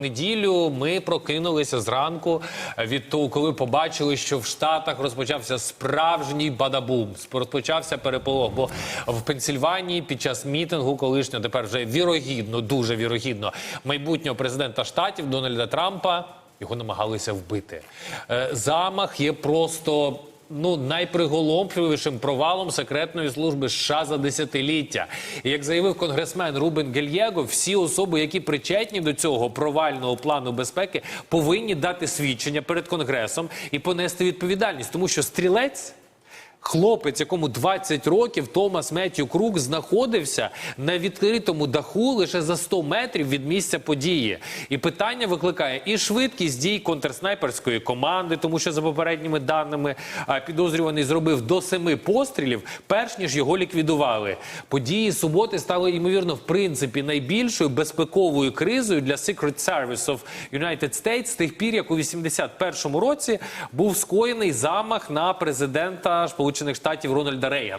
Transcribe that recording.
Неділю ми прокинулися зранку від того, коли побачили, що в Штатах розпочався справжній бадабум. Розпочався переполох. Бо в Пенсільванії під час мітингу колишнього тепер вже вірогідно, дуже вірогідно, майбутнього президента штатів Дональда Трампа його намагалися вбити. Е, Замах є просто. Ну, найприголомшливішим провалом секретної служби США за десятиліття. Як заявив конгресмен Рубен Гельєго, всі особи, які причетні до цього провального плану безпеки, повинні дати свідчення перед конгресом і понести відповідальність, тому що стрілець. Хлопець, якому 20 років, Томас Меттю Крук, знаходився на відкритому даху лише за 100 метрів від місця події. І питання викликає і швидкість дій контрснайперської команди, тому що за попередніми даними підозрюваний зробив до семи пострілів, перш ніж його ліквідували. Події суботи стали ймовірно в принципі найбільшою безпековою кризою для Secret Service of United States з тих пір, як у 81-му році був скоєний замах на президента Сполучених Штатів Рональда Рейгана.